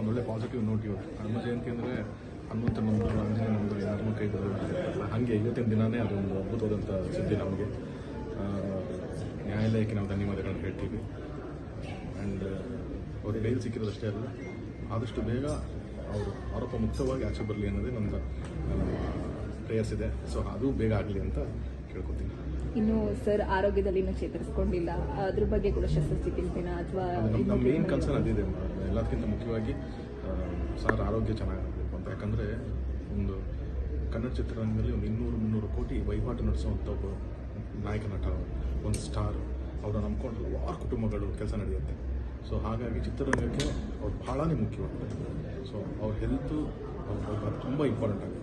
ಒಂದೊಳ್ಳೆ positive note ಇವತ್ತು. ಹನುಮ ಜಯಂತಿ ಅಂದರೆ ಹನುಮಂತ ನಮ್ಮದು ಆಂಜನೇಯ ನಮ್ಮದು ಯಾರನ್ನೂ ಕೈ ಬಿಡೋದಿಲ್ಲ ಹಾಗೆ ಇವತ್ತಿನ ದಿನವೇ ಅದೊಂದು ಅದ್ಭುತವಾದಂಥ ಸುದ್ದಿ ನಮಗೆ. ನ್ಯಾಯಾಲಯಕ್ಕೆ ನಾವು ಧನ್ಯವಾದಗಳನ್ನು ಹೇಳ್ತೀವಿ. ಆ್ಯಂಡ್ ಅವ್ರಿಗೆ ಬೇಲ್ ಸಿಕ್ಕಿರೋದಷ್ಟೇ ಅಲ್ಲ, ಆದಷ್ಟು ಬೇಗ ಅವರು ಆರೋಪ ಮುಕ್ತವಾಗಿ ಆಚೆ ಬರಲಿ ಅನ್ನೋದೇ ನಮ್ಮದು ಪ್ರೇಯರ್ಸ್ ಇದೆ. ಸೊ ಅದು ಬೇಗ ಆಗಲಿ ಅಂತ ಕೇಳ್ಕೊತೀನಿ. ಇನ್ನು ಸರ್ ಆರೋಗ್ಯದಲ್ಲಿ ಇನ್ನೂ ಚೇತರಿಸಿಕೊಂಡಿಲ್ಲ. ಅದ್ರ ಬಗ್ಗೆ ಕೂಡ ಶಸ್ತ್ರಚಿಕಿತ್ಸೆನ ಅಥವಾ ಮೇನ್ ಕನ್ಸರ್ನ್ ಅದಿದೆ. ಎಲ್ಲದಕ್ಕಿಂತ ಮುಖ್ಯವಾಗಿ ಸರ್ ಆರೋಗ್ಯ ಚೆನ್ನಾಗಿರಬೇಕು ಅಂತ. ಯಾಕಂದರೆ ಒಂದು ಕನ್ನಡ ಚಿತ್ರರಂಗದಲ್ಲಿ ಒಂದು ಇನ್ನೂರು ಮುನ್ನೂರು ಕೋಟಿ ವಹಿವಾಟು ನಡೆಸುವಂಥ ಒಬ್ಬ ನಾಯಕ ನಟ ಒಂದು ಸ್ಟಾರ್ ಅವರ ನಂಬ್ಕೊಂಡು ಹಲವಾರು ಕುಟುಂಬಗಳು ಕೆಲಸ ನಡೆಯುತ್ತೆ. ಸೊ ಹಾಗಾಗಿ ಚಿತ್ರರಂಗಕ್ಕೆ ಅವ್ರು ಭಾಳನೇ ಮುಖ್ಯವಾಗ್ತದೆ ಸೊ ಅವ್ರ ಹೆಲ್ತು ಅವ್ರ ತುಂಬ ಇಂಪಾರ್ಟೆಂಟ್ ಆಗುತ್ತೆ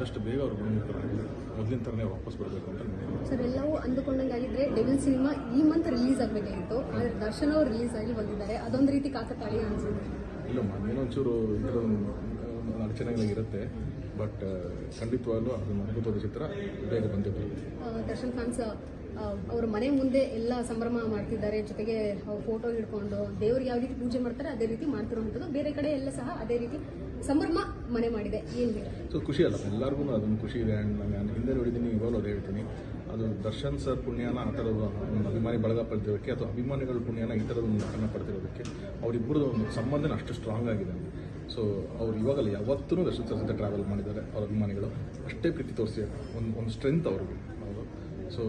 ಆದಷ್ಟು ಬೇಗ ಅವ್ರು ಗುಣಮುಖರಾಗಿ ಮೊದಲಿನ ಥರನೇ ವಾಪಸ್ ಬರಬೇಕು ಅಂತ ಸರ್ ಎಲ್ಲವೂ ಅಂದುಕೊಂಡಂಗಾಗಿದ್ರೆ ಡೆವಿಲ್ ಸಿನಿಮಾ ಈ ಮಂತ್ ರಿಲೀಸ್ ಆಗಬೇಕಾಗಿತ್ತು ಆದರೆ ದರ್ಶನ್ ಅವರು ರಿಲೀಸ್ ಆಗಿ ಬಂದಿದ್ದಾರೆ. ಅದೊಂದು ರೀತಿ ಕಾಕತಾಳಿ ಅನಿಸಿದೆ ಒಂಚೂರು ಇದರ ಅಡಚಣೆಗಳಿರುತ್ತೆ ಬಟ್ ಖಂಡಿತವಾಗ್ಲೂ ಅದು ಅದ್ಭುತವಾದ ಚಿತ್ರ ಬೇಗ ಬಂದಿದೆ ದರ್ಶನ್ ಫ್ಯಾನ್ಸ್ ಅವ್ರ ಮನೆ ಮುಂದೆ ಎಲ್ಲ ಸಂಭ್ರಮ ಮಾಡ್ತಿದ್ದಾರೆ, ಜೊತೆಗೆ ಫೋಟೋ ಹಿಡ್ಕೊಂಡು ದೇವ್ರಿಗೆ ಯಾವ ರೀತಿ ಪೂಜೆ ಮಾಡ್ತಾರೆ, ಅದೇ ರೀತಿ ಮಾಡ್ತಿರುವಂಥದ್ದು. ಬೇರೆ ಕಡೆ ಎಲ್ಲ ಸಹ ಅದೇ ರೀತಿ ಸಂಭ್ರಮ ಮನೆ ಮಾಡಿದೆ. ಏನು ಸೊ, ಖುಷಿ ಅಲ್ಲ. ಎಲ್ಲರಿಗೂ ಅದೊಂದು ಖುಷಿ ಇದೆ. ನಾನು ಹಿಂದೆ ನೋಡಿದ್ದೀನಿ ಇವಾಗ ಅದೇ ಹೇಳ್ತೀನಿ. ಅದು ದರ್ಶನ್ ಸರ್ ಪುಣ್ಯನ ಆ ಥರದ ಅಭಿಮಾನಿ ಬಳಗ ಪಡೆದಿರೋದಕ್ಕೆ, ಅಥವಾ ಅಭಿಮಾನಿಗಳ ಪುಣ್ಯನ ಈ ಥರದ ಒಂದು ಕನ್ನ ಪಡೆದಿರೋದಕ್ಕೆ ಅವರಿಬ್ಬರದ್ದು ಒಂದು ಸಂಬಂಧನ ಅಷ್ಟು ಸ್ಟ್ರಾಂಗ್ ಆಗಿದೆ. ಸೊ, ಅವ್ರು ಇವಾಗಲ್ಲ ಯಾವತ್ತೂ ದರ್ಶನ್ ಸರ್ ಜೊತೆ ಟ್ರಾವೆಲ್ ಮಾಡಿದ್ದಾರೆ, ಅವ್ರ ಅಭಿಮಾನಿಗಳು. ಅಷ್ಟೇ ಪ್ರೀತಿ ತೋರಿಸಿ, ಒಂದು ಒಂದು ಸ್ಟ್ರೆಂತ್ ಅವ್ರಿಗೆ. ಅವರು ಸೊ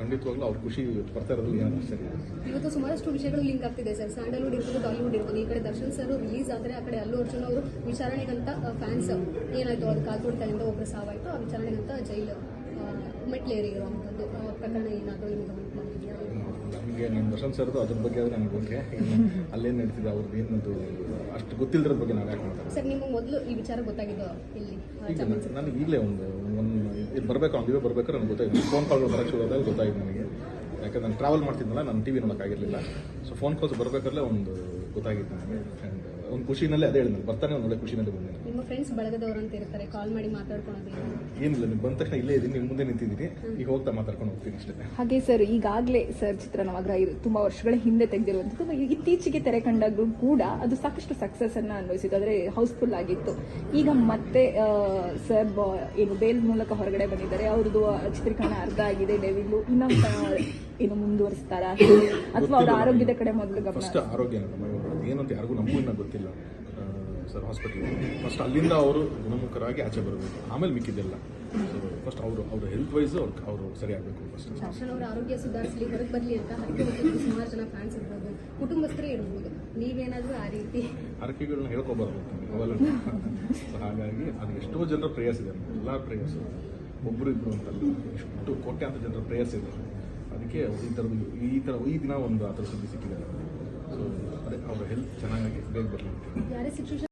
ಖಂಡಿತವಾಗ್ಲೂ ಅವ್ರ ಖುಷಿ ಪಡ್ತಾ ಇರೋದು ಏನೋ ಸರಿ ಇವತ್ತು ಸುಮಾರಷ್ಟು ವಿಷಯಗಳು ಲಿಂಕ್ ಆಗ್ತಿದೆ ಸರ್. ಸ್ಯಾಂಡಲ್ವುಡ್ ಇರ್ಬೋದು ಬಾಲಿವುಡ್ ಇರ್ಬೋದು, ಈ ಕಡೆ ದರ್ಶನ್ ಸರ್ ರಿಲೀಸ್ ಆದರೆ ಆ ಕಡೆ ಅಲ್ಲು ಅರ್ಜುನ್ ಅವರು ವಿಚಾರಣೆಗಂತ ಫ್ಯಾನ್ಸ್ ಏನಾಯ್ತು? ಅದು ಕಾಲ್ಕೊಡ್ತಾಯಿಂದ ಒಬ್ಬರು ಸಾವಾಯ್ತು, ಆ ವಿಚಾರಣೆಗಂತ ಜೈಲು. ಮೆಟ್ಲೇರಿರುವಂಥದ್ದು ಆ ಪ್ರಕರಣ ಏನಾದರೂ ನಿಮಗೆ ನಮಗೆ ನಮ್ಮ ದರ್ಶನ್ ಸರ್ದು ಅದ್ರ ಬಗ್ಗೆ ಆದರೆ ನನಗೆ ಓಕೆ ಅಲ್ಲೇನು ನಡೀತಿದೆ ಅವ್ರದ್ದು ಏನಂತೂ ಅಷ್ಟು ಗೊತ್ತಿಲ್ಲದ್ರ ಬಗ್ಗೆ ನಾವು ಯಾಕೆ ಮಾತಾಡ್ತೀವಿ ಸರ್ ನಿಮಗೆ ಮೊದಲು ಈ ವಿಚಾರ ಗೊತ್ತಾಗಿದ್ದು ಇಲ್ಲಿ ಈಗ ನನಗೆ ಈಗಲೇ ಒಂದು ಒಂದು ಇದು ಬರಬೇಕು ಅಂದಿವೆ ಬರ್ಬೇಕಾದ್ರೆ ನನಗೆ ಗೊತ್ತಾಯ್ತು. ಫೋನ್ ಕಾಲ್ ಬರೋಕ್ಕೆ ಶುರು ಆದಾಗ ಗೊತ್ತಾಯ್ತು ನನಗೆ. ಯಾಕಂದ್ರೆ ನಾನು ಟ್ರಾವೆಲ್ ಮಾಡ್ತಿದ್ನಲ್ಲ ನಾನು ಟಿ ವಿ ನೋಡೋಕ್ಕಾಗಿರಲಿಲ್ಲ ಸೊ ಫೋನ್ ಕಾಲ್ಸ್ ಬರಬೇಕಾದ್ರೆ ಒಂದು ಗೊತ್ತಾಗಿತ್ತು ನನಗೆ. ಆ್ಯಂಡ್ ಒಂದು ಖುಷಿನಲ್ಲೇ ಅದೇ ಹೇಳಿದ್ರು ಬರ್ತಾನೆ ಒಂದು ಒಳ್ಳೆ ಖುಷಿನಲ್ಲಿ ಬಂದೆ ನಿಮ್ಮ ಫ್ರೆಂಡ್ಸ್ ಬಳಗದವರು ಅಂತ ಇರ್ತಾರೆ ಕಾಲ್ ಮಾಡಿ ಮಾತಾಡ್ಕೊಳೋದು ಏನಿಲ್ಲ ನೀವು ಬಂದ ತಕ್ಷಣ ಇಲ್ಲೇ ಇದ್ದೀನಿ ನಿಮ್ಮ ಮುಂದೆ ನಿಂತಿದ್ದೀನಿ ಈಗ ಹೋಗ್ತಾ ಮಾತಾಡ್ಕೊಂಡು ಹೋಗ್ತೀನಿ ಅಷ್ಟೇ. ಹಾಗೆ ಸರ್ ಈಗಾಗಲೇ ಸರ್ ಚಿತ್ರ ನವಗ್ರಹ ಇದು ತುಂಬಾ ವರ್ಷಗಳ ಹಿಂದೆ ತೆಗೆದಿರುವಂಥದ್ದು ಇತ್ತೀಚೆಗೆ ತೆರೆ ಕಂಡಾಗೂ ಕೂಡ ಅದು ಸಾಕಷ್ಟು ಸಕ್ಸಸ್ ಅನ್ನ ಅನ್ವಯಿಸಿತ್ತು ಆದರೆ ಹೌಸ್ಫುಲ್ ಆಗಿತ್ತು. ಈಗ ಮತ್ತೆ ಸರ್ ಬ- ಏನು ಬೇಲ್ ಮೂಲಕ ಹೊರಗಡೆ ಬಂದಿದ್ದಾರೆ ಅವ್ರದ್ದು ಚಿತ್ರೀಕರಣ ಅರ್ಧ ಆಗಿದೆ ಡೆವಿಲು ಇನ್ನ ಆ, ಏನು ಮುಂದುವರಿಸ್ತಾರ? ಅಥವಾ ಅವರ ಆರೋಗ್ಯದ ಕಡೆ ಮೊದಲು ಗಮನ ಫಸ್ಟ್ ಆರೋಗ್ಯ ಏನಂತ ಅಂತ ಯಾರಿಗೂ ನಮಗೂ ಇನ್ನೂ ಗೊತ್ತಿಲ್ಲ. ಸರ್ ಹಾಸ್ಪಿಟಲ್ ಫಸ್ಟ್ ಅಲ್ಲಿಂದ ಅವರು ಗುಣಮುಖರಾಗಿ ಆಚೆ ಬರಬೇಕು. ಆಮೇಲೆ ಮಿಕ್ಕಿದ್ದೆಲ್ಲ. ಸೊ ಫಸ್ಟ್ ಅವರು ಅವರ ಹೆಲ್ತ್ ವೈಸ್ ಅವ್ರು ಅವರು ಸರಿ ಆಗಬೇಕು ಫಸ್ಟ್ ದರ್ಶನ್ ಅವರ ಆರೋಗ್ಯ ಸುಧಾರಿಸಲಿ ಹೊರಗೆ ಬರಲಿ ಅಂತ ಸುಮಾರು ಜನ ಫ್ಯಾನ್ಸ್ ಇರ್ಬೋದು. ಕುಟುಂಬಸ್ಥರೇ ಇರ್ಬೋದು. ನೀವೇನಾದರೂ ಆ ರೀತಿ ಹರಕೆಗಳನ್ನ ಹೇಳ್ಕೊಬಾರ್ದು ಅವೆಲ್ಲ ಸೊ ಹಾಗಾಗಿ ಅದು ಎಷ್ಟೋ ಜನರ ಪ್ರೇಯರ್ಸ್ ಇದೆ. ಎಲ್ಲ ಪ್ರೇಯರ್ಸ್ ಒಬ್ಬರು ಇಬ್ಬರು ಅಂತಲ್ಲ. ಎಷ್ಟು ಕೋಟ್ಯಾಂತರ ಜನರ ಪ್ರೇಯರ್ಸ್ ಇದೆ. ಅದಕ್ಕೆ ಈ ಥರದ್ದು ಈ ಥರ ಈ ದಿನ ಒಂದು ಆ ಥರ ಸುದ್ದಿ ಸಿಕ್ಕಿದೆ. ಸೊ ಅದೇ ಅವ್ರ ಹೆಲ್ತ್ ಚೆನ್ನಾಗಿ ಬೇಗ ಬರಲಿ